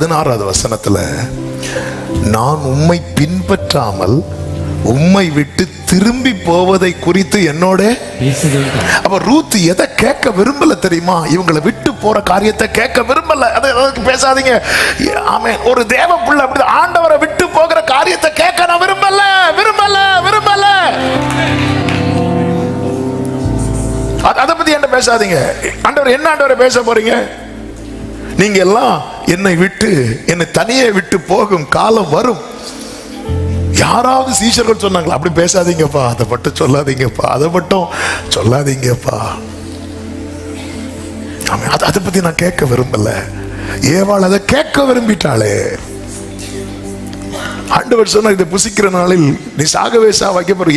பதினாறாவது வசனத்துல நான் உம்மை பின்பற்றாமல் உம்மை விட்டு திரும்பி போவதை குறித்து என்னோட அப்ப ரூத் எதை கேட்க விரும்பல தெரியுமா? இவங்களை விட்டு போற காரியத்தை கேட்க விரும்பல. அதை அதுக்கு பேசாதீங்க. ஆமே ஒரு தேவ பிள்ளை அப்படி ஆண்டவரை விட்டு போகிற காரியத்தை கேட்க நான் விரும்பல. விரும்பல. விரும்பல. அத- பத்தி என்கிட்ட பேசாதீங்க. ஆண்டவர் என்ன ஆண்டவரை பேச போறீங்க? நீங்க எல்லாம் என்னை விட்டு என்னை தனியே விட்டு போகும் காலம் வரும். யாராவது சீஷர்கள் சொன்னாங்களா அப்படி பேசாதீங்கப்பா அதை மட்டும் சொல்லாதீங்கப்பா அதை மட்டும் சொல்லாதீங்கப்பா. அதை பத்தி நான் கேட்க விரும்பல. ஏவாள் அதை கேட்க விரும்பிட்டாளே. ஆண்டவர் சொன்ன இதை புசிக்கிற நாளில் நீ சாகவே சா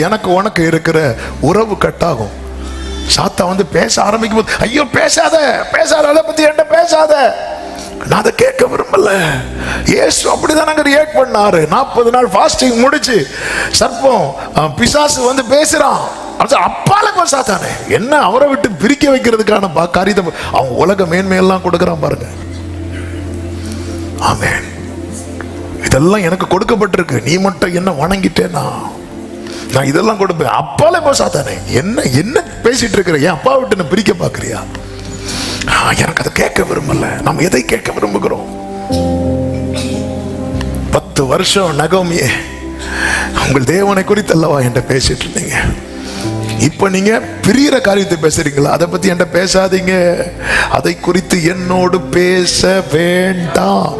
எனக்கு உனக்கு இருக்கிற உறவு கட்டாகும். சாத்தா வந்து பேச ஆரம்பிக்கும் போது ஐயோ பேசாத பேசாத அதை பத்தி என்ன பேசாத. நான் அதை கேட்க விரும்பல. இயேசு அப்படிதான் நாங்க ரியாக்ட் பண்ணாரு நாற்பது நாள் ஃபாஸ்டிங் முடிச்சு சர்ப்பம் பிசாசு வந்து பேசுறான். அது அப்பால சாத்தானே. என்ன அவரை விட்டு பிரிக்க வைக்கிறதுக்கான காரியத்தை அவன் உலக மேன்மையெல்லாம் கொடுக்குறான் பாருங்க. ஆமே இதெல்லாம் எனக்கு கொடுக்கப்பட்டிருக்கு. நீ மட்டும் என்ன வணங்கிட்டேனா? நான் இதெல்லாம் கொடுப்பேன். அப்பால போ சாத்தானே. என்ன என்ன பேசிட்டு இருக்கிற? என் அப்பா விட்டு என்ன பிரிக்க பாக்குறியா எனக்கு அதை கேட்க விரும்பல. நம்ம எதை கேட்க விரும்புகிறோம்? பத்து வருஷம் நகோமியே உங்கள் தேவனை குறித்து அல்லவா என்கிட்ட பேசிட்டு இருந்தீங்க. இப்போ நீங்க பிரியற காரியத்தை பேசுறீங்களா? அதை பத்தி என்கிட்ட பேசாதீங்க. அதை குறித்து என்னோடு பேச வேண்டாம்.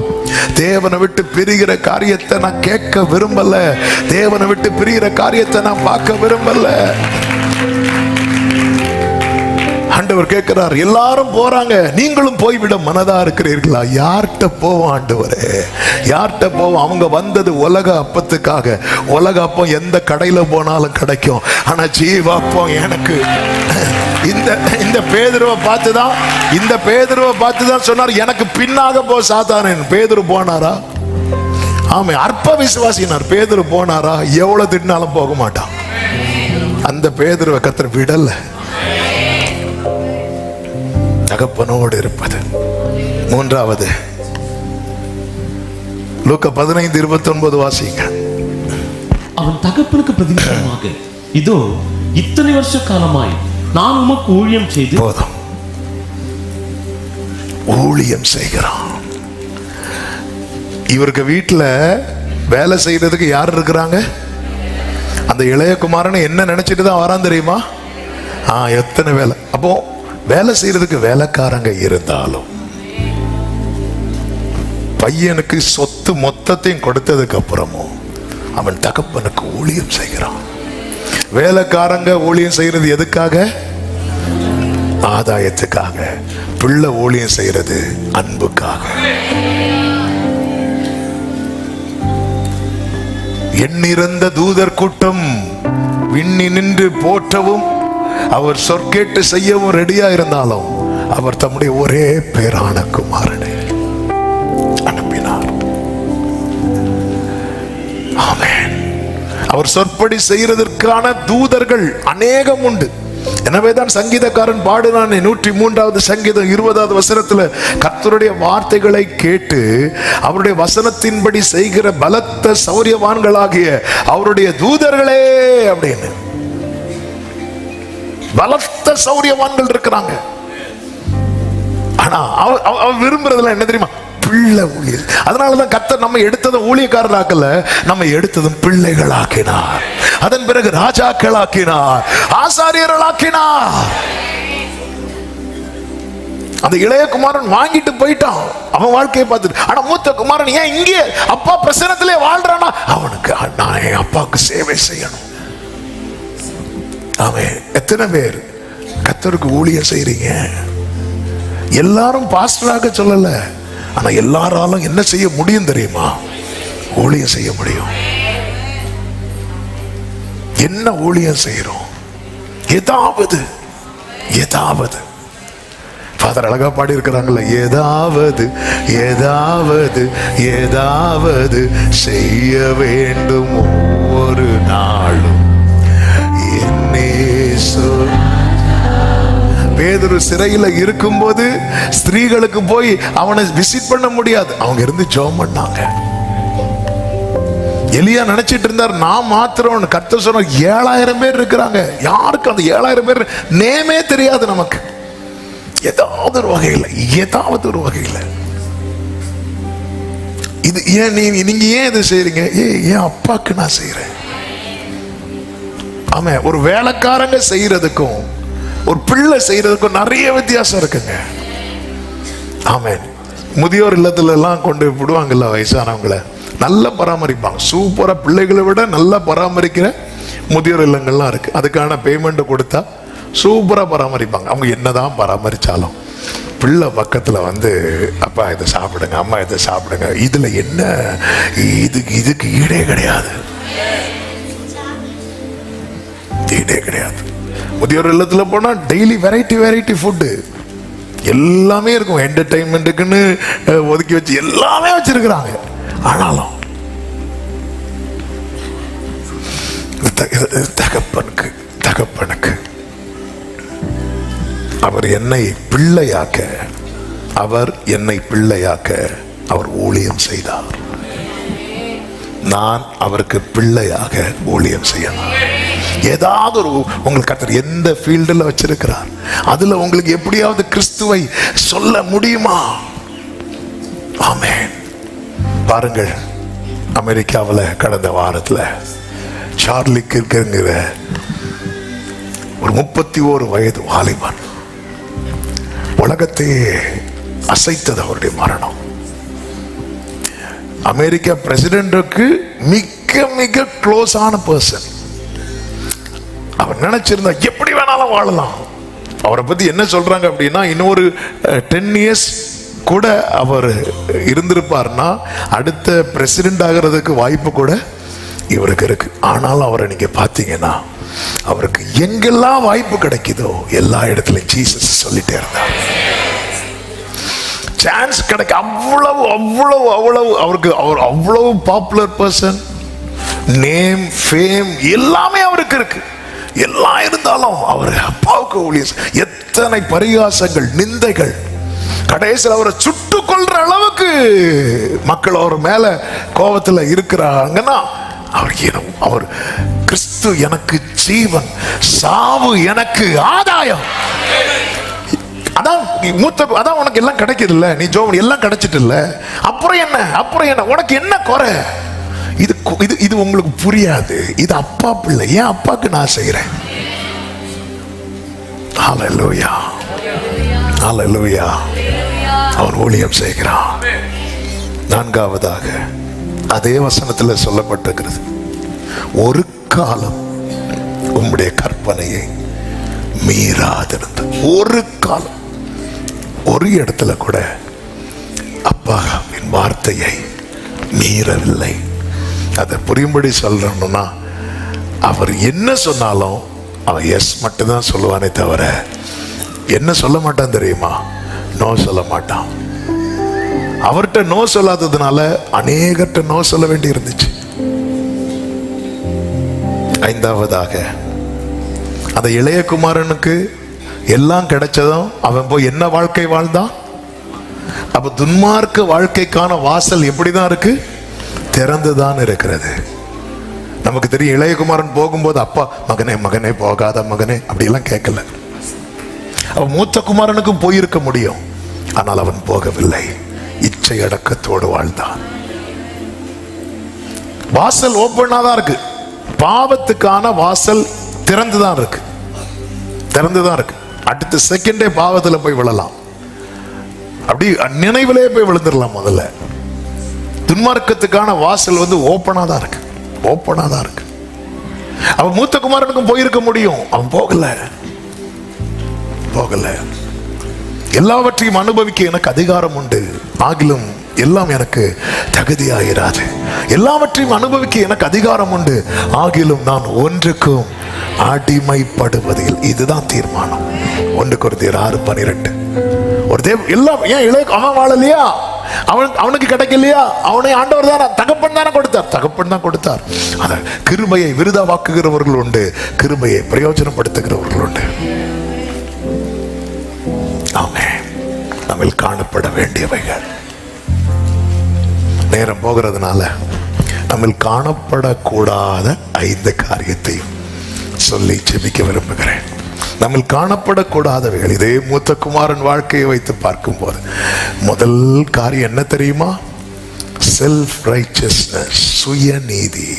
தேவனை விட்டு பிரிகிற காரியத்தை நான் கேட்க விரும்பல. தேவனை விட்டு பிரிகிற காரியத்தை நான் பார்க்க விரும்பல. ஆண்டவர் கேட்கிறார் எல்லாரும் போறாங்க நீங்களும் போய்விட மனதா இருக்கிறீர்களா? யார்கிட்ட போவோம் ஆண்டவரே? யார்கிட்ட போவோம்? அவங்க வந்தது உலக அப்பத்துக்காக. உலக அப்பம் எந்த கடையில போனாலும் கிடைக்கும். ஆனா ஜீவாப்பம் எனக்கு. இந்த இந்த பேதுருவை பார்த்து தான் இந்த பேதுருவை பார்த்து தான் சொன்னார் எனக்கு பின்னாக போ சாத்தானேன். பேதுரு போனாரா? ஆமை அற்ப விசுவாசினார் பேதுரு போனாரா? எவ்வளவு திட்டினாலும் போக மாட்டான். அந்த பேதுருவை கத்திர விடல. தகப்பனோடு இருப்பது. மூன்றாவது லூக்க பதினைந்து இருபத்தி ஒன்பது வாசிங்க. அவன் தகப்பனுக்கு பிரதிநிதமாக இதோ இத்தனை வருஷ காலமாய் நான் உமக்கு ஊழியம் செய்து போதும். ஊழியம் செய்கிறான். இவருக்கு வீட்டுல வேலை செய்யறதுக்கு யார் இருக்கிறாங்க? அந்த இளைய குமாரன் என்ன நினைச்சிட்டு தான் வரான் தெரியுமா? ஆ எத்தனை வேலை. அப்போ வேலை செய்யறதுக்கு வேலைக்காரங்க இருந்தாலும் பையனுக்கு சொத்து மொத்தத்தையும் கொடுத்ததுக்கு அப்புறமும் அவன் தகப்பனுக்கு ஊழியம் செய்கிறான். வேலைக்காரங்க ஊழியம் செய்யறது எதுக்காக? ஆதாயத்துக்காக. பிள்ளை ஊழியம் செய்யறது அன்புக்காக. எண்ணிறந்த தூதர் கூட்டம் விண்ணி நின்று போற்றவும் அவர் சொற்கேட்டு செய்யவும் ரெடியா இருந்தாலும் அவர் தம்முடைய ஒரே பேரான குமாரனை அனுப்பினார். அவர் சொற்படி செய்யறதற்கான தூதர்கள் அநேகம் உண்டு. எனவேதான் சங்கீதக்காரன் பாடினான் நூற்றி மூன்றாவது சங்கீதம் இருபதாவது வசனத்துல கர்த்தருடைய வார்த்தைகளை கேட்டு அவருடைய வசனத்தின்படி செய்கிற பலத்த சௌரியவான்களாகிய அவருடைய தூதர்களே அப்படின்னு. பலத்த சௌரியவான்கள் இருக்கிறாங்க. ஆனா அவ அவ- விரும்புறதுல என்ன தெரியுமா? பிள்ளை ஊழியர். அதனாலதான் கத்தர் நம்ம எடுத்ததும் ஊழியக்காரராக்கல நம்ம எடுத்ததும் பிள்ளைகளாக்கினார். அதன் பிறகு ராஜாக்களாக்கினார். ஆசாரியர்களாக்கினார். அந்த இளைய குமாரன் வாங்கிட்டு போயிட்டான். அவன் வாழ்க்கையை பார்த்துட்டு ஆனா மூத்த குமாரன் ஏன் இங்கே அப்பா பிரசனத்திலே வாழ்றானா? அவனுக்கு நான் என் அப்பாவுக்கு சேவை செய்யணும். அவன் எத்தனை பேர்? கத்தருக்கு ஊழியம் செய்கிறீங்க எல்லாரும் பாஸ்டராக சொல்லல. ஆனா எல்லாராலும் என்ன செய்ய முடியும் தெரியுமா? ஊழியம் செய்ய முடியும். என்ன ஊழியம் செய்யறோம் ஏதாவது. ஏதாவது. ஃபாதர் அழகா பாடி இருக்கிறாங்கல்ல ஏதாவது ஏதாவது ஏதாவது செய்ய வேண்டும் ஒவ்வொரு நாளும். என்னே சொல் சிறையில் இருக்கும்போது ஸ்திரீகளுக்கு போய் அவனை விசிட் பண்ண முடியாது. அவங்க இருந்து ஜெபம் பண்ணாங்க. எலியா நினைச்சிட்டு இருந்தார் நான் மாத்திரம் கத்த சொன்ன ஏழாயிரம் பேர் இருக்கிறாங்க. யாருக்கும் அந்த ஏழாயிரம் பேர்? நேமே தெரியாது நமக்கு. ஏதாவது ஒரு வகையில் ஏதாவது ஒரு வகையில். இது ஏன் நீ நீங்க ஏன் இது செய்றீங்க? ஏ ஏன் அப்பாக்கு நான் செய்யறேன் ஆமாம் ஒரு வேலைக்காரங்க செய்யறதுக்கும் ஒரு பிள்ளை செய்யறதுக்கும் நிறைய வித்தியாசம் இருக்குங்க. ஆமென் முதியோர் இல்லத்துல எல்லாம் கொண்டு விடுவாங்கல்ல வயசானவங்கள. நல்லா பராமரிப்பாங்க. சூப்பரா பிள்ளைகளை விட நல்லா பராமரிக்கிற முதியோர் இல்லங்கள்லாம் இருக்கு. அதுக்கான பேமெண்ட் கொடுத்தா சூப்பரா பராமரிப்பாங்க. அவங்க என்னதான் பராமரிச்சாலும். பிள்ளை பக்கத்துல வந்து அப்பா இதை சாப்பிடுங்க அம்மா இதை சாப்பிடுங்க. இதுல என்ன இதுக்கு இதுக்கு ஈடே கிடையாது. ஈடே கிடையாது. முதியோர் இல்லத்தில் போனால் டெய்லி வெரைட்டி வெரைட்டி ஃபுட்டு எல்லாமே இருக்கும். என்டர்டைன்மெண்ட்டுக்குன்னு ஒதுக்கி வச்சு எல்லாமே வச்சிருக்கிறாங்க. ஆனாலும் தகப்பனுக்கு தகப்பனுக்கு. அவர் என்னை பிள்ளையாக்க அவர் என்னை பிள்ளையாக்க அவர் ஊழியம் செய்தார். நான் அவருக்கு பிள்ளையாக ஊழியம் செய்யணும். ஏதாவது ஒரு உங்களுக்கு கத்தர் எந்த ஃபீல்டில் வச்சிருக்கிறார்? அதில் உங்களுக்கு எப்படியாவது கிறிஸ்துவை சொல்ல முடியுமா? ஆமே பாருங்கள் அமெரிக்காவில் கடந்த வாரத்தில் சார்லி கிர்கிற ஒரு முப்பத்தி ஓரு வயது வாலிபன் உலகத்தையே அசைத்தது அவருடைய மரணம். அமெரிக்கா பிரசிடென்ட்டுக்கு மிக மிக க்ளோஸான பர்சன் அவர் நினைச்சிருந்தா எப்படி வேணாலும் வாழலாம். அவரை பத்தி என்ன சொல்றாங்க அப்படின்னா இன்னொரு டென் இயர்ஸ் கூட அவர் இருந்திருப்பார்னா அடுத்த பிரசிடென்ட் ஆகிறதுக்கு வாய்ப்பு கூட இவருக்கு இருக்கு. ஆனாலும் அவரை நீங்க பார்த்தீங்கன்னா அவருக்கு எங்கெல்லாம் வாய்ப்பு கிடைக்குதோ எல்லா இடத்துலயும் ஜீசஸ் சொல்லிட்டே இருந்தார். சான்ஸ் கிடைக்க. அவ்வளவு அவ்வளவு அவ்வளவு. அவருக்கு அவர் அவ்வளவு பாப்புலர் பர்சன் நேம் ஃபேம் எல்லாமே அவருக்கு இருக்கு. எல்லாம் இருந்தாலும் அவர் அப்பாவுக்கு ஊழியர் எத்தனை பரிகாசங்கள் நிந்தைகள். கடைசியில் அவரை சுட்டு கொள்ற அளவுக்கு மக்கள் அவர் மேல கோபத்தில் இருக்கிறாங்கன்னா அவர் ஏனோ அவர் கிறிஸ்து எனக்கு ஜீவன் சாவு எனக்கு ஆதாயம். அதான் நீ மூத்த அதான் உனக்கு எல்லாம் கிடைக்குது இல்லை நீ ஜோவன் எல்லாம் கிடைச்சிட்டு இல்லை அப்புறம் என்ன? அப்புறம் என்ன? உனக்கு என்ன குறை? இது இது இது உங்களுக்கு புரியாது. இது அப்பா பிள்ளை. ஏன் அப்பாவுக்கு நான் செய்றேன்? ஹalleluya ஹalleluya அவன் ஊழியம் செய்கிறான் நான்காவதாக அதே வசனத்தில் சொல்லப்பட்டிருக்கிறது. ஒரு காலம் உம்முடைய கற்பனையை மீறாதிருந்த ஒரு காலம். ஒரு இடத்துல கூட அப்பாவின் வார்த்தையை மீறவில்லை. அதை புரியும்படி சொல்லணும்னா அவர் என்ன சொன்னாலும் அவன் எஸ் மட்டும்தான் சொல்லுவானே தவிர என்ன சொல்ல மாட்டான் தெரியுமா? நோ சொல்ல மாட்டான். அவர்கிட்ட நோ சொல்லாததுனால அநேகர்கிட்ட நோ சொல்ல வேண்டி இருந்துச்சு. ஐந்தாவதாக அந்த இளைய குமாரனுக்கு எல்லாம் கிடைச்சதும் அவன் போய் என்ன வாழ்க்கை வாழ்ந்தான்? அப்ப துன்மார்க்க வாழ்க்கைக்கான வாசல் எப்படிதான் இருக்கு? திறந்துதான் இருக்கிறது. நமக்கு தெரியும் இளையகுமாரன் போகும்போது அப்பா மகனே மகனே போகாத மகனே அப்படிலாம் கேட்கல. அவன் மூத்த குமாரனுக்கும் போயிருக்க முடியும். ஆனால் அவன் போகவில்லை. இச்சை அடக்கத்தோடு வாழ்ந்தான். வாசல் ஓப்பனா தான் இருக்கு. பாவத்துக்கான வாசல் திறந்துதான் இருக்கு. திறந்துதான் இருக்கு. அடுத்த செகண்டே பாவத்தில் போய் விழலாம். அப்படி நினைவிலே போய் விழுந்துடலாம் முதல்ல. துன்மார்க்கத்துக்கான வாசல் வந்து ஓப்பனாக தான் இருக்கு. ஓப்பனாக தான் இருக்கு. அவன் மூத்த குமாரனுக்கும் போயிருக்க முடியும். அவன் போகல. போகல. எல்லாவற்றையும் அனுபவிக்க எனக்கு அதிகாரம் உண்டு. ஆகிலும் எல்லாம் எனக்கு தகுதியாயிராது. எல்லாவற்றையும் அனுபவிக்க எனக்கு அதிகாரம் உண்டு. ஆகிலும் நான் ஒன்றுக்கும் அடிமைப்படுவதில் இதுதான் தீர்மானம். ஒன்று கொடுத்தீர் ஆறு பனிரெண்டு. ஒரு தேவ் எல்லாம் ஏன் இளைய அவன் வாழலையா? அவன் அவனுக்கு கிடைக்கலையா? அவனை ஆண்டவர் தானே தகப்பன் தானே கொடுத்தார். தகப்பன் தான் கொடுத்தார். அத கிருமையை விருதமாக்குகிறவர்கள் உண்டு கிருமையை பிரயோஜனப்படுத்துகிறவர்கள் உண்டு. நம்மில் காணப்பட வேண்டியவைகள். நேரம் போகிறதுனால நம்மில் காணப்படக்கூடாத ஐந்து காரியத்தையும் சொல்லி ஜெபிக்க விரும்புகிறேன். நம்மில் காணப்படக்கூடாதவைகள். இதே மூத்த குமாரன் வாழ்க்கையை வைத்து பார்க்கும்போது முதல் காரியம் என்ன தெரியுமா? Self righteousness சுயநீதி.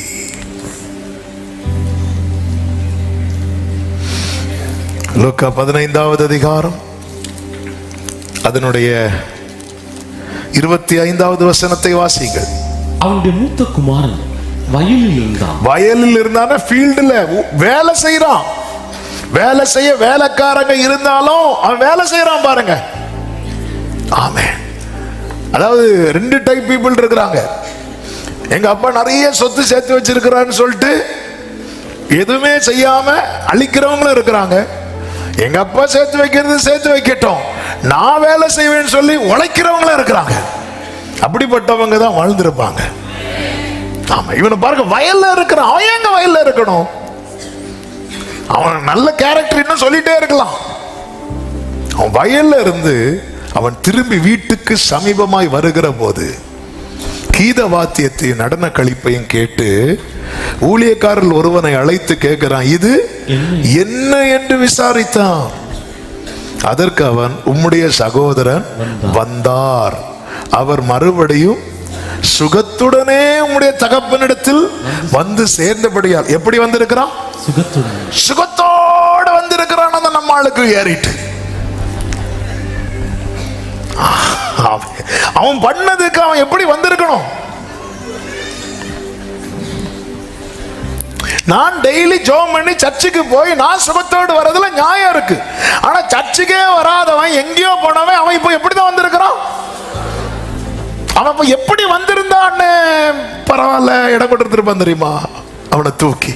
லூக்கா பதினைந்தாவது அதிகாரம் அதனுடைய இருபத்தி ஐந்தாவது வசனத்தை வாசிங்கள் அவனுடைய மூத்த குமாரன் வயலில் இருந்தான். வயலில் இருந்தான? ஃபீல்டுல வேலை செய்யறான் வேலை செய்ய வேலைக்காரங்க இருந்தாலும் அவன் வேலை செய்யறான் பாருங்க. ஆமே அதாவது ரெண்டு டைப் பீப்புள் இருக்கிறாங்க. எங்க அப்பா நிறைய சொத்து சேர்த்து வச்சிருக்கிறான்னு சொல்லிட்டு எதுவுமே செய்யாம அழிக்கிறவங்களும் இருக்கிறாங்க. எங்க அப்பா சேர்த்து வைக்கிறது சேர்த்து வைக்கட்டும். நான் வேலை செய்வேன்னு சொல்லி உழைக்கிறவங்களும் இருக்கிறாங்க. அப்படிப்பட்டவங்க தான் வாழ்ந்திருப்பாங்க. ஆமா இவனை பாருங்க வயல்ல இருக்கிறான் அவன் எங்க வயல்ல இருக்கணும்? அவன் நல்ல கேரக்டர் இன்னும் சொல்லிட்டே இருக்கலாம். அவன் வயல்ல இருந்து அவன் திரும்பி வீட்டுக்கு சமீபமாய் வருகிற போது கீத வாத்தியத்தையும் நடன கழிப்பையும் கேட்டு ஊழியக்காரர் ஒருவனை அழைத்து கேட்கிறான் இது என்ன என்று விசாரித்தான். அதற்கு அவன் உம்முடைய சகோதரன் வந்தார். அவர் மறுபடியும் சுகத்துடனே உம்முடைய தகப்பனிடத்தில் வந்து சேர்ந்தபடியால். எப்படி வந்திருக்கிறான்? சுகத்தோட வந்திருக்கிறான் அந்த நம்ம ஆளுக்கு ஏறிட்டு. அவன் பண்ணதுக்கு அவன் எப்படி வந்திருக்கணும்? நான் டெய்லி ஜோம் பண்ணி சர்ச்சுக்கு போய் நான் சுகத்தோடு வரதுல நியாயம் இருக்கு. ஆனா சர்ச்சுக்கே வராதவன் எங்கேயோ போனவன் அவன் இப்போ எப்படிதான் வந்திருக்கிறான்? அவன் இப்ப எப்படி வந்திருந்தான்னு பரவாயில்ல இடம் கொடுத்துருப்பான் தெரியுமா? அவனை தூக்கி.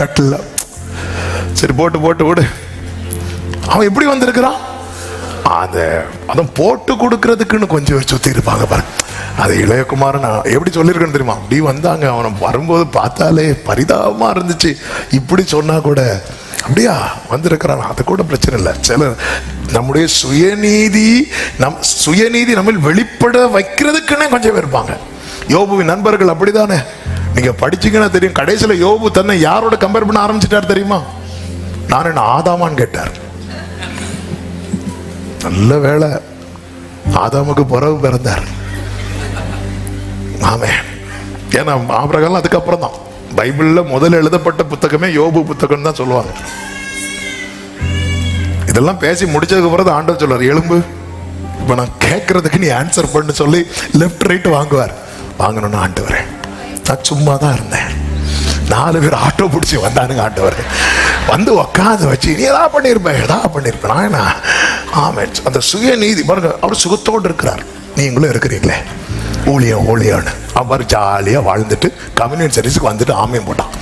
கட்டில் சரி போட்டு போட்டு விடு. அவன் எப்படி வந்திருக்கிறான்? அதை அதான் போட்டு கொடுக்கறதுக்குன்னு கொஞ்சம் சுத்தி இருப்பாங்க பாருங்க அது இளையகுமாரன் நான் எப்படி சொல்லியிருக்கேன்னு தெரியுமா? அப்படி வந்தாங்க. அவனை வரும்போது பார்த்தாலே பரிதாபமா இருந்துச்சு. இப்படி சொன்னா கூட அப்படியா? வந்திருக்கிறான். அது கூட பிரச்சனை இல்லை. சில நம்முடைய சுயநீதி நம் சுயநீதி நம்ம வெளிப்பட வைக்கிறதுக்குன்னே கொஞ்சம் பேர் இருப்பாங்க. யோபுவின் நண்பர்கள் அப்படிதானே? நீங்க படிச்சீங்கன்னா தெரியும் கடைசியில யோபு தன்னை யாரோட கம்பேர் பண்ண ஆரம்பிச்சிட்டார் தெரியுமா? நான் என்ன ஆதாமான்னு கேட்டார். நல்ல வேலை ஆதாமுக்கு பிறகு பிறந்தார். ஆமே. ஏன்னா ஆபிரகாம் அதுக்கப்புறம் தான். பைபிளில் முதல்ல எழுதப்பட்ட புத்தகமே யோபு புத்தகம் தான் சொல்லுவாங்க. இதெல்லாம் பேசி முடிச்சதுக்கு பிறகு ஆண்டவர் சொல்றார் எலும்பு இப்போ நான் கேட்கறதுக்கு நீ ஆன்சர் பண்ணு சொல்லி லெஃப்ட் ரைட் வாங்குவார். வாங்கணும்னு ஆண்டவரே. நான் சும்மா தான் இருந்தேன். நாலு பேர் ஆட்டோ பிடிச்சி வந்தானுங்க ஆண்டவர். வந்து உக்காந்து வச்சு நீ ஏதா பண்ணியிருப்பேன் எதா பண்ணியிருப்பேன் நான் என்ன? ஆமே அந்த சுயநீதி பாருங்க அவர் சுகத்தோடு இருக்கிறார். நீங்களும் இருக்கிறீங்களே. ஊழியம் ஊழியம்னு அவர் ஜாலியாக வாழ்ந்துட்டு கம்யூனியன் சர்வீஸுக்கு வந்துட்டு ஆமையம் போட்டான்.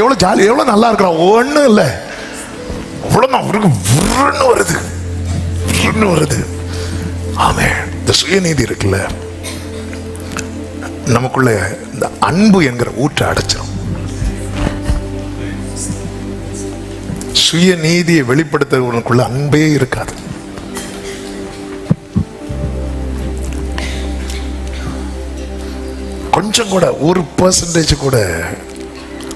எவ்வளோ ஜாலி எவ்வளோ நல்லா இருக்கிறான் ஒன்றும் இல்லை. இவ்வளோ அவருக்கு விருன்னு வருது. விருன்னு வருது. ஆமே இந்த சுயநீதி இருக்குல்ல. நமக்குள்ள இந்த அன்பு என்கிற ஊற்றை அடைச்சிடும் சுயநீதியை வெளிப்படுத்துறவனுக்குள்ள அன்பே இருக்காது. கொஞ்சம் கூட ஒரு பர்சன்டேஜ் கூட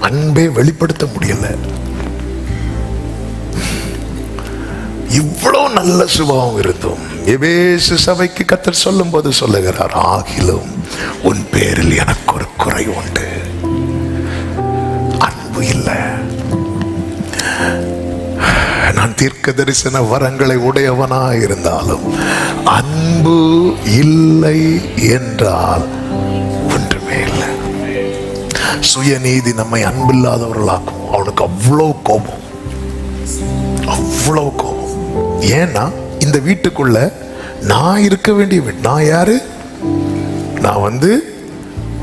அன்பே வெளிப்படுத்த முடியல. இவ்வளவு நல்ல சுபாவம் இருந்தும் எபேசு சபைக்கு கத்தர் சொல்லும் போது சொல்லுகிறார் ஆகிலும் உன் பேரில் எனக்கு ஒரு குறை உண்டு. அன்பு இல்லை. நான் தீர்க்க தரிசன வரங்களை உடையவனா இருந்தாலும் அன்பு இல்லை என்றால் ஒன்றுமே இல்லை. சுயநீதி நம்மை அன்பில்லாதவர்களாக்கும். அவனுக்கு அவ்வளோ கோபம். அவ்வளோ கோபம். ஏன்னா இந்த வீட்டுக்குள்ள நான் இருக்க வேண்டிய வீட்டு நான் யாரு? நான் வந்து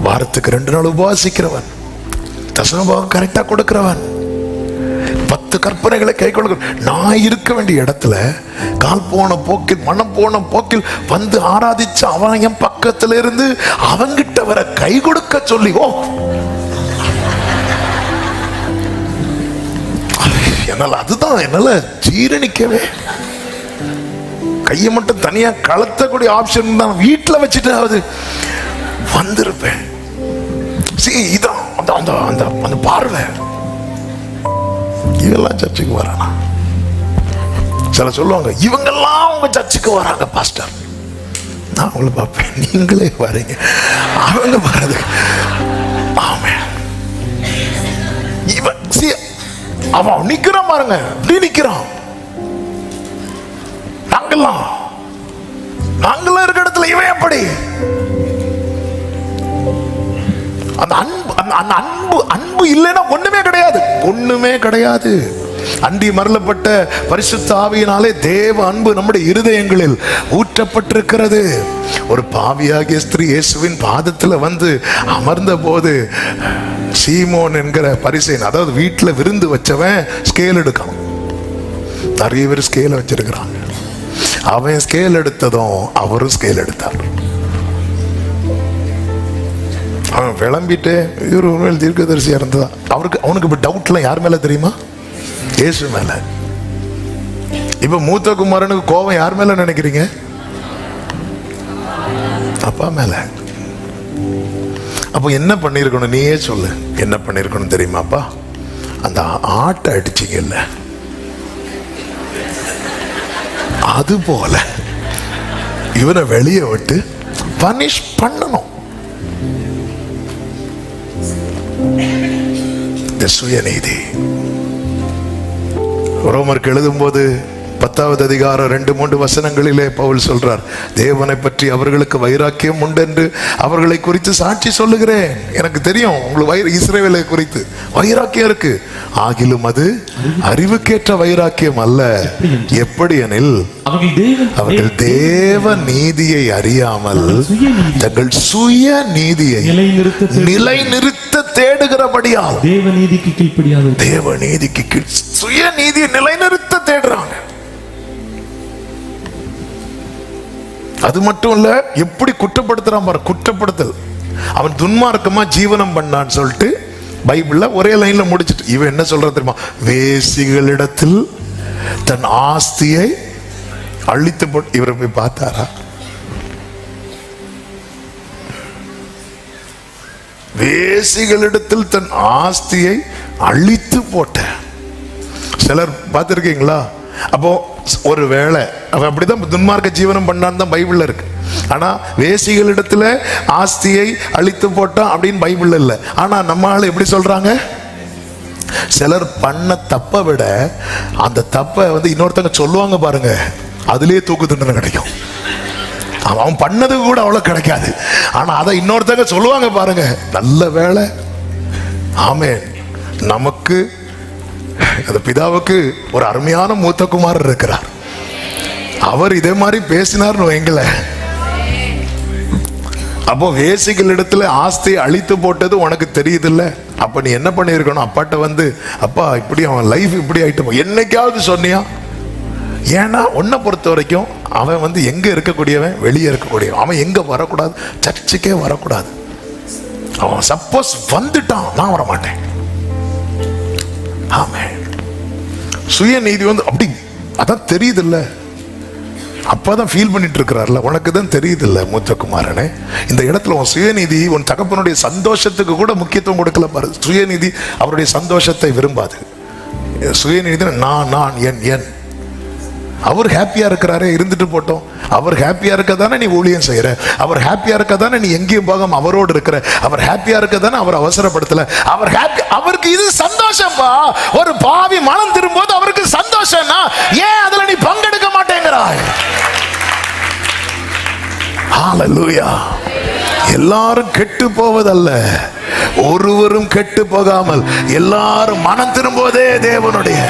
வாரத்துக்கு ரெண்டு நாள் உபவாசிக்கிறவன் தசமபாகம் கரெக்டாக கொடுக்கிறவன். பத்து கற்பனைகளை கை கொடுக்க நான் இருக்க வேண்டிய இடத்துல கால் போன போக்கில் மனம் போன போக்கில் வந்து ஆராதிச்ச அவன் என் பக்கத்துல இருந்து அவங்கிட்ட வர கை கொடுக்க சொல்லி ஓ! என்னால அதுதான் என்னால ஜீரணிக்கவே கையை மட்டும் தனியா கலத்தக்கூடிய ஆப்ஷன் தான். வீட்டில் வச்சுட்டாவது வந்திருப்பேன். சரி இதான் அந்த அந்த அந்த அந்த பார்வை. இதெல்லாம் சர்ச்சுக்கு வரானா? சில சொல்லுவாங்க இவங்கெல்லாம் உங்க சர்ச்சுக்கு வராங்க பாஸ்டர் நான் அவங்கள பார்ப்பேன். நீங்களே வரீங்க. அவங்க வர்றது. ஆமே. இவன் அவன் நிக்கிறான் பாருங்க. இப்படி நிக்கிறான். நாங்கெல்லாம் நாங்களும் இருக்க இடத்துல இவன் எப்படி? அந்த அன்பு அந்த அந்த அன்பு அன்பு இல்லைன்னா ஒண்ணுமே கிடையாது. ஒண்ணுமே கிடையாது. அண்டி மரளப்பட்ட பரிசுத்த ஆவியினாலே தேவ அன்பு நம்முடைய இருதயங்களில் ஊற்றப்பட்டிருக்கிறது. ஒரு பாவியாகிய ஸ்திரீ இயேசுவின் பாதத்தில் வந்து அமர்ந்த போது சீமோன் என்கிற பரிசைன் அதாவது வீட்டில் விருந்து வச்சவன் ஸ்கேல் எடுக்கணும் நிறைய பேர் ஸ்கேல் வச்சிருக்கிறான் அவன் ஸ்கேல் எடுத்ததும் அவரும் ஸ்கேல் எடுத்தார். அவன் விளம்பிட்டு இவர் உண்மையில் தீர்க்கதரிசியாக இருந்ததா அவருக்கு அவனுக்கு இப்போ டவுட்லாம் யார் மேலே தெரியுமா? இயேசு மேலே. இப்போ மூத்த குமாரனுக்கு கோபம் யார் மேலே நினைக்கிறீங்க? அப்பா மேலே. அப்போ என்ன பண்ணியிருக்கணும் நீயே சொல்லு. என்ன பண்ணியிருக்கணும் தெரியுமாப்பா அந்த ஆட்டை அடிச்சிங்கல்ல. அது போல இவனை வெளியே விட்டு பனிஷ் பண்ணணும். இந்த சுயநீதி. ரோமருக்கு எழுதும்போது பத்தாவது அதிகாரம் ரெண்டு மூன்று வசனங்களிலே பவுல் சொல்றார் தேவனை பற்றி அவர்களுக்கு வைராக்கியம் உண்டென்று அவர்களை குறித்து சாட்சி சொல்லுகிறேன். எனக்கு தெரியும் உங்களுக்கு வயிறு இஸ்ரேவேலை குறித்து வைராக்கியம் இருக்கு. ஆகிலும் அது அறிவுக்கேற்ற வைராக்கியம் அல்ல. எப்படி எனில் அவர்கள் தேவ நீதியை அறியாமல் தங்கள் சுய நீதியை நிலைநிறுத்த நிலை நிறுத்த தேடுகிறபடியால் தேவ நீதிக்கு கீழ்ப்படியாது தேவ நீதிக்கு கீழ் சுய நீதியை நிலைநிறுத்த அது மட்டும் இல்ல எப்படி குற்றப்படுத்துறான் பாரு குற்றப்படுத்தல். அவன் துன்மார்க்கமா ஜீவனம் பண்ணான்னு சொல்லிட்டு பைபிள்ல ஒரே லைன்ல முடிச்சிட்டு இவன் என்ன சொல்ற தெரியுமா? வேசிகளிடத்தில் தன் ஆஸ்தியை அழித்து போட்டு இவரை போய் பார்த்தாரா? வேசிகளிடத்தில் தன் ஆஸ்தியை அழித்து போட்ட சிலர் பார்த்துருக்கீங்களா? அப்போ ஒரு வேளை அவன் அப்படிதான் துன்மார்க்க ஜீவனம் பண்ணான்னு தான் பைபிள்ல இருக்கு. ஆனா வேசிகளிடத்துல ஆஸ்தியை அழித்து போட்டான் அப்படின்னு பைபிள்ல இல்லை. ஆனா நம்ம ஆளு எப்படி சொல்றாங்க? சிலர் பண்ண தப்பை விட அந்த தப்பை வந்து இன்னொருத்தங்க சொல்லுவாங்க பாருங்க அதுலயே தூக்கு தண்டனை கிடைக்கும். அவன் அவன் பண்ணது கூட அவ்வளவு கிடைக்காது. ஆனா அதை இன்னொருத்தங்க சொல்லுவாங்க பாருங்க நல்ல வேலை ஆமே நமக்கு அந்த பிதாவுக்கு ஒரு அருமையான மூத்த குமாரர் இருக்கிறார். அவர் இதே மாதிரி பேசினார்னு வைங்கள அப்போ வேசிகள் இடத்துல ஆஸ்தியை அழித்து போட்டது உனக்கு தெரியுதுல்ல? அப்ப நீ என்ன பண்ணியிருக்கணும்? அப்பாட்ட வந்து அப்பா இப்படி அவன் லைஃப் இப்படி ஆயிட்டு என்னைக்காவது சொன்னியா? ஏன்னா உன்னை பொறுத்த வரைக்கும் அவன் வந்து எங்க இருக்கக்கூடியவன்? வெளியே இருக்கக்கூடியவன். அவன் எங்க வரக்கூடாது? சர்ச்சுக்கே வரக்கூடாது. அவன் சப்போஸ் வந்துட்டான். நான் வர மாட்டேன் சுய சுயநீதி வந்து அப்படி அதான் தெரியுதுல்ல. அப்பதான் ஃபீல் பண்ணிட்டு இருக்கிறார்ல உனக்கு தான் தெரியுதுல்ல மூத்த குமாரனே இந்த இடத்துல உன் சுயநீதி உன் தகப்பனுடைய சந்தோஷத்துக்கு கூட முக்கியத்துவம் கொடுக்கல பாரு. சுயநீதி அவருடைய சந்தோஷத்தை விரும்பாது. சுயநீதி நான் நான் என் என். அவர் ஹாப்பியா இருக்கிறாரே இருந்துட்டு போட்டோம். அவர் ஹாப்பியா இருக்க தானே நீ ஊழியம் செய்யற? அவர் ஹாப்பியா இருக்க தானே நீ எங்கேயும் போகாம அவரோடு இருக்கிற? அவர் ஹாப்பியா இருக்க தானே அவர் அவசரப்படுத்தல? அவர் ஹாப்பி அவருக்கு இது சந்தோஷம்பா. ஒரு பாவி மனம் திரும்பும்போது அவருக்கு சந்தோஷம்னா ஏன் அதுல நீ பங்கெடுக்க மாட்டேங்கிறாய்? ஹalleluya எல்லாரும் கெட்டு போவதல்ல. ஒருவரும் கெட்டு போகாமல் எல்லாரும் மனம் திரும்புவதே தேவனுடைய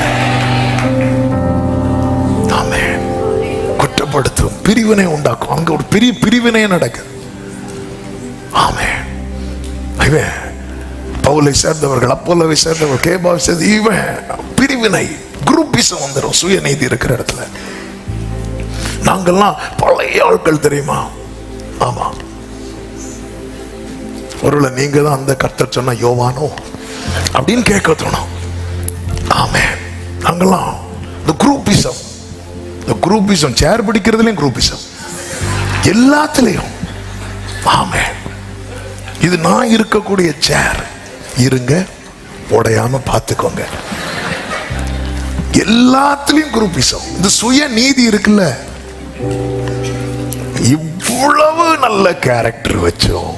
குற்றப்படுத்தும் பிரிவினை உண்டாக்கும். அங்க ஒரு பெரிய பிரிவினை நடக்குது. ஆமே இவன் பவுலை சேர்ந்தவர்கள் அப்போலவை சேர்ந்தவர்கள் கேபாவை சேர்ந்த இவன் பிரிவினை குரூப்பிசம் வந்துடும் சுயநீதி இருக்கிற இடத்துல. நாங்கள்லாம் பழைய ஆட்கள் தெரியுமா? ஆமா. ஒருவேளை நீங்க தான் அந்த கர்த்தர் சொன்ன யோவானோ? அப்படின்னு கேட்க தோணும். ஆமே நாங்கள்லாம் இந்த குரூப்பிசம் இந்த குரூப்பிசம் சேர் பிடிக்கிறதுலையும் குரூப்பிசம் எல்லாத்துலேயும். ஆமே இது நான் இருக்கக்கூடிய சேர் இருங்க உடையாம பார்த்துக்கோங்க. எல்லாத்துலயும் குரூப்பிசம் இந்த சுய நீதி இருக்குல்ல? இவ்வளவு நல்ல கேரக்டர் வச்சோம்.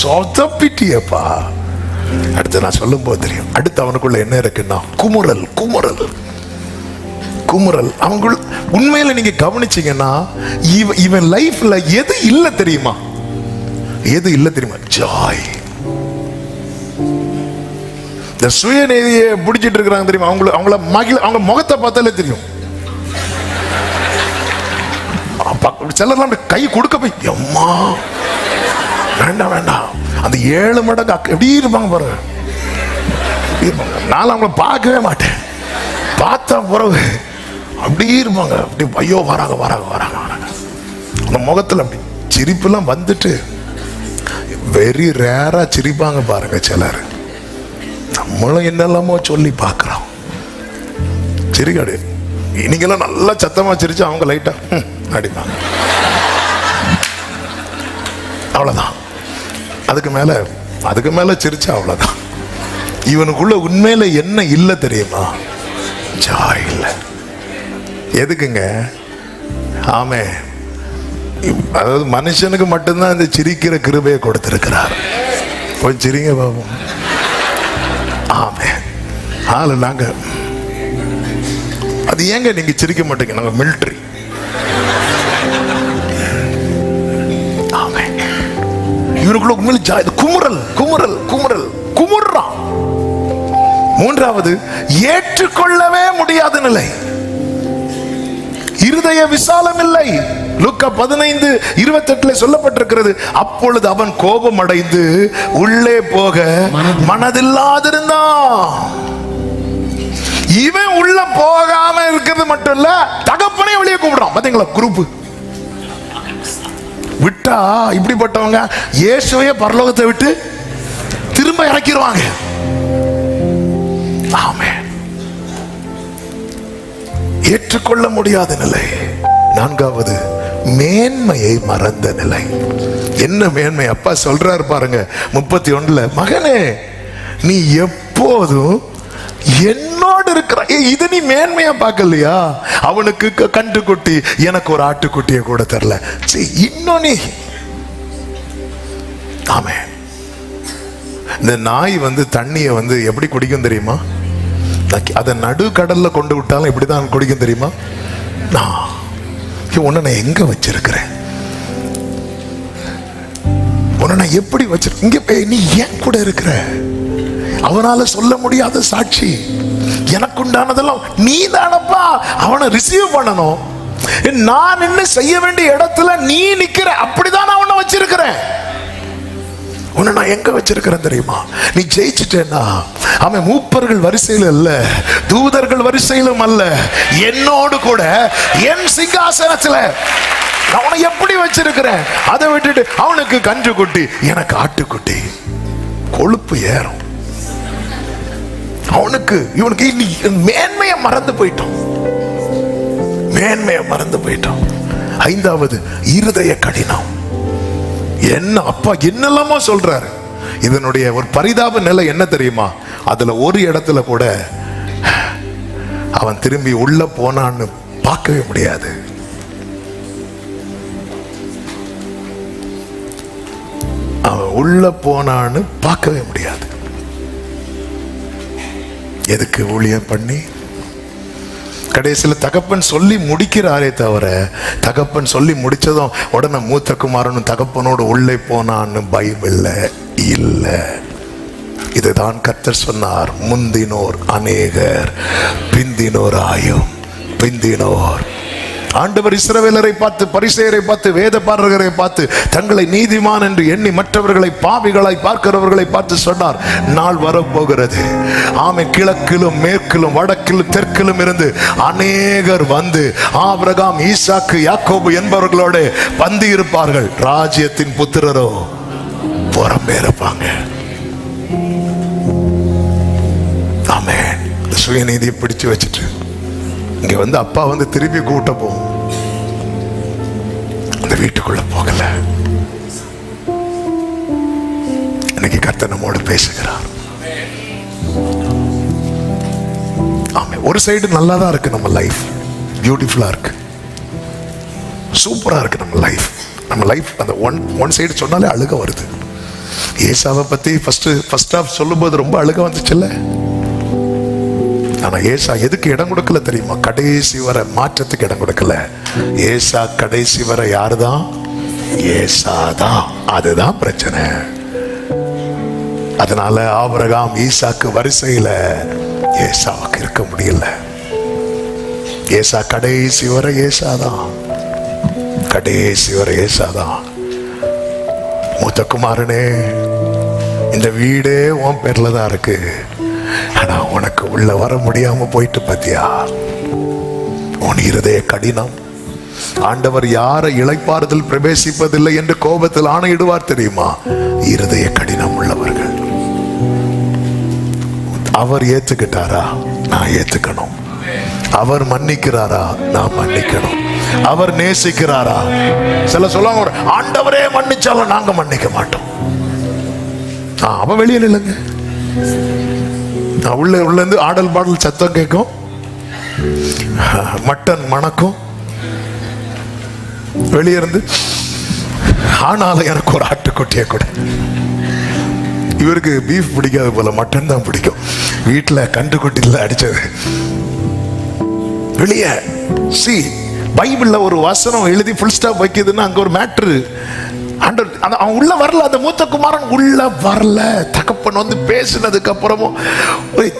சொதப்பிட்டியப்பா அடுத்து நான் சொல்லும் போது தெரியும். அடுத்து அவனுக்குள்ள என்ன இருக்குன்னா குமுறல் குமுறல். குமுறல். அவங்க உண்மையில நீங்க கவனிச்சீங்கன்னா இவன் இவன் லைஃப்ல எது இல்ல தெரியுமா? எது இல்ல தெரியுமா? ஜாய் இந்த சுயநீதியை பிடிச்சிட்டு இருக்கிறாங்க தெரியுமா? அவங்கள அவங்கள மகிழ அவங்க முகத்தை பார்த்தாலே தெரியும். சிலர்லாம் கை கொடுக்க போய் எம்மா வேண்டாம் வேண்டாம். அந்த ஏழு மடங்கு எப்படி இருப்பாங்க பாரு. எப்படி இருப்பாங்க? நான் அவங்கள பார்க்கவே மாட்டேன். பார்த்தா பிறகு அப்படியே இருப்பாங்க. அப்படி ஐயோ வராங்க வராங்க வராங்க வராங்க. அந்த முகத்துல அப்படி சிரிப்புலாம் வந்துட்டு வெரி ரேரா சிரிப்பாங்க பாருங்க சிலர். நம்மளும் என்னெல்லாமோ சொல்லி பார்க்குறோம். சிரிக்காடு இன்னைக்கெல்லாம் நல்லா சத்தமா சிரிச்சு அவங்க லைட்டாக "ஹம்" அடிப்பாங்க. அவ்வளவுதான். அதுக்கு மேல அதுக்கு மேல சிரிச்சா அவ்வளவுதான். இவனுக்குள்ள உண்மையில என்ன இல்லை தெரியுமா? ஜாய் இல்லை. எதுக்குங்க? ஆமே. அதாவது மனுஷனுக்கு மட்டும்தான் இந்த சிரிக்கிற கிருபையை கொடுத்திருக்கிறார். கொஞ்சம் சிரிங்க பாபம் ஆமே. ஆளு நாங்க. அது ஏங்க நீங்க சிரிக்க மாட்டீங்க? நாங்க மிலிட்டரி ஆமே. இவனுக்குள்ள உண்மையில இது குமுறல் குமுறல் குமுறல் குமுறான் மூன்றாவது ஏற்றுக்கொள்ளவே முடியாத நிலை. இருதய விசாலம் இல்லை. லுக்கா பதினைந்து இருபத்தெட்டுல சொல்லப்பட்டிருக்கிறது அப்பொழுது அவன் கோபம் அடைந்து உள்ளே போக மனதில்லாதிருந்தான். இவன் உள்ள போகாம இருக்கிறது மட்டும் இல்ல தகப்பனே வெளியே கூப்பிடுறான். பாத்தீங்களா குரூப் விட்டா இப்படிப்பட்டவங்க இயேசுவையே பரலோகத்தை விட்டு திரும்ப இறக்கிடுவாங்க ஆமென். ஏற்றுக்கொள்ள முடியாத நிலை. நான்காவது மேன்மையை மறந்த நிலை. என்ன மேன்மை? அப்பா சொல்றாரு பாருங்க முப்பத்தி ஒண்ணுல மகனே நீ எப்போதும் என்னோடு இருக்கிற இது நீ மேன்மையா பார்க்கலையா? அவனுக்கு க- கன்றுக்குட்டி எனக்கு ஒரு ஆட்டுக்குட்டியை கூட தரல. சரி இன்னும் நீ. ஆமே இந்த நாய் வந்து தண்ணியை வந்து எப்படி குடிக்கும் தெரியுமா? அதை நடு கடலில் கொண்டு விட்டாலும் இப்படிதான் குடிக்கும் தெரியுமா? நான் உன்னை நான் எங்கே வச்சிருக்கிறேன்? உன்னை நான் எப்படி வச்சிருக்கேன் இங்கே போய் நீ ஏன் கூட இருக்கிற? அவனால் சொல்ல முடியாத சாட்சி. எனக்கு உண்டானதெல்லாம் நீ தானப்பா அவனை ரிசீவ் பண்ணணும். நான் என்ன செய்ய வேண்டிய இடத்துல நீ நிக்கிற அப்படிதான் நான் உன்னை வச்சிருக்கிறேன். உன்னை நான் எங்க வச்சிருக்கிறேன் தெரியுமா? நீ ஜெயிச்சிட்டேன்னா அவன் மூப்பர்கள் வரிசையில் அல்ல தூதர்கள் வரிசையிலும் அல்ல என்னோடு கூட என் சிங்காசனத்தில் அவனை எப்படி வச்சிருக்கிறேன்? அதை விட்டுட்டு அவனுக்கு கன்று குட்டி எனக்கு ஆட்டுக்குட்டி. கொழுப்பு ஏறும். அவனுக்கு இவனுக்கு நீ மேன்மையை மறந்து போயிட்டோம். மேன்மையை மறந்து போயிட்டோம். ஐந்தாவது இருதய கடினம். என்ன அப்பா என்னெல்லாமோ சொல்றாரு. இதனுடைய ஒரு பரிதாப நிலை என்ன தெரியுமா? அதுல ஒரு இடத்துல கூட அவன் திரும்பி உள்ள போனான்னு பார்க்கவே முடியாது. அவன் உள்ள போனான்னு பார்க்கவே முடியாது. எதுக்கு ஊழியம் பண்ணி? கடைசியில் தகப்பன் சொல்லி முடிக்கிறாரே தவிர தகப்பன் சொல்லி முடித்ததும் உடனே மூத்த குமாரனும் தகப்பனோடு உள்ளே போனான்னு பைபிள்ல இல்லை. இதுதான் கர்த்தர் சொன்னார் முந்தினோர் அநேகர் பிந்தினோர் ஆயும் பிந்தினோர் ஆண்டவர் இஸ்ரவேலரை பார்த்து பரிசேயரை பார்த்து வேத பாரகரை பார்த்து தங்களை நீதிமான் என்று எண்ணி மற்றவர்களை பாவிகளாய் பார்க்கிறவர்களை பார்த்து சொன்னார். நாள் வரப்போகிறது. ஆமை கிழக்கிலும் மேற்கிலும் வடக்கிலும் தெற்கிலும் இருந்து அநேகர் வந்து ஆபிரகாம் ஈசாக்கு யாக்கோபு என்பவர்களோடு பந்தி இருப்பார்கள் ராஜ்யத்தின் புத்திரரோ புறம்பே இருப்பாங்க ஆமென் சுயநீதியை பிடிச்சு வச்சுட்டு. இங்க வந்து அப்பா வந்து திருப்பி கூட்ட போகும். அந்த வீட்டுக்குள்ள போகல. இன்னைக்கு கத்த நம்மோடு பேசுகிறார். ஆமா ஒரு சைடு நல்லா தான் இருக்கு நம்ம லைஃப் பியூட்டிஃபுல்லா இருக்கு. சூப்பரா இருக்கு நம்ம லைஃப் நம்ம லைஃப் அந்த ஒன் ஒன் சைடு சொன்னாலே அழுக வருது. ஏசாவை பத்தி ஃபர்ஸ்ட் ஃபர்ஸ்ட் ஆஃப் சொல்லும்போது ரொம்ப அழுக வந்துச்சுல்ல? ஆனா ஏசா எதுக்கு இடம் கொடுக்கல தெரியுமா? கடைசி வர மாற்றத்துக்கு இடம் கொடுக்கல. ஏசா கடைசி வர யாருதான்? ஏசாதான். அதுதான் பிரச்சனை. அதனால ஆபரகாம் ஈசாக்கு வரிசையில ஏசாவுக்கு இருக்க முடியல. ஏசா கடைசி வரை ஏசாதான். கடைசி வரை ஏசாதான். மூத்த குமாரனே இந்த வீடே உன் பேர்ல தான் இருக்கு. ஆனா உனக்கு உள்ள வர முடியாம போயிட்டு பாத்தியா? உன் இருதய கடினம். ஆண்டவர் யாரை இழைப்பாறுதல் பிரவேசிப்பதில்லை என்று கோபத்தில் ஆணையிடுவார் தெரியுமா? இருதய கடினம் உள்ளவர்கள். அவர் ஏத்துக்கிட்டாரா? நான் ஏத்துக்கணும். அவர் மன்னிக்கிறாரா? நான் மன்னிக்கணும். அவர் நேசிக்கிறாரா? சில சொல்லுவாங்க ஆண்டவரே மன்னிச்சாலும் நாங்க மன்னிக்க மாட்டோம். அவன் அவ இல்லைங்க உள்ளே உள்ளேருந்து உள்ள ஆடல் பாடல் சத்தம் கேட்கும். மட்டன் மணக்கும். வெளியே இருந்து ஆனாலும் எனக்கு ஒரு ஆட்டுக்குட்டியை கூட. இவருக்கு பீஃப் பிடிக்காது போல மட்டன் தான் பிடிக்கும். வீட்டில் கண்டுக்குட்டியில் அடித்தது வெளியே சி பைபிளில் ஒரு வசனம் எழுதி ஃபுல் ஸ்டாப் வைக்குதுன்னா அங்கே ஒரு மேட்ரு ஆண்டவர் அந்த- அவன் உள்ள வரல அந்த மூத்த குமாரன் உள்ள வரல. தகப்பன் வந்து பேசினதுக்கு அப்புறமும்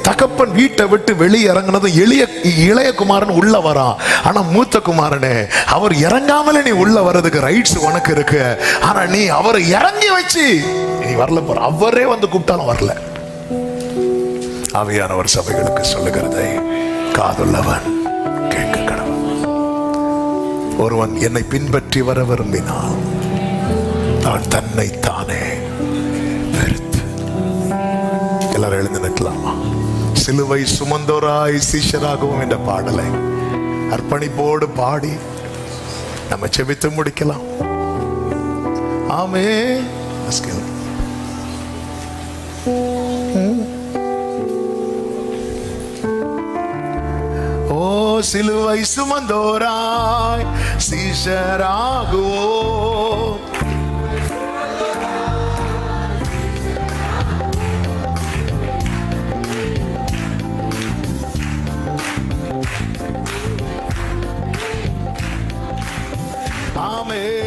தகப்பன் வீட்டை விட்டு வெளியே இறங்குனதும் எளிய இளைய குமாரன் உள்ள வரான் ஆனா மூத்த குமாரனே அவர் இறங்காமலே நீ உள்ள வர்றதுக்கு ரைட்ஸ் உனக்கு இருக்கு. ஆனா நீ அவரை இறங்கி வச்சு நீ வரல போற. அவரே வந்து கூப்பிட்டாலும் வரல. அவையானவர் சபைகளுக்கு சொல்லுகிறதை காதுள்ளவன் கேட்க கடவுள் ஒருவன் என்னை பின்பற்றி வர விரும்பினான் நான் தன்னை தானே வெறுத்து எல்லாரும் எழுந்து நிற்கலாமா? சிலுவை சுமந்தோராய் சீஷராகவும் என்ற பாடலை அர்ப்பணிப்போடு பாடி நம்ம செவித்து முடிக்கலாம். ஆமே ஓ சிலுவை சுமந்தோராய் சீஷராகுவோ ஆமே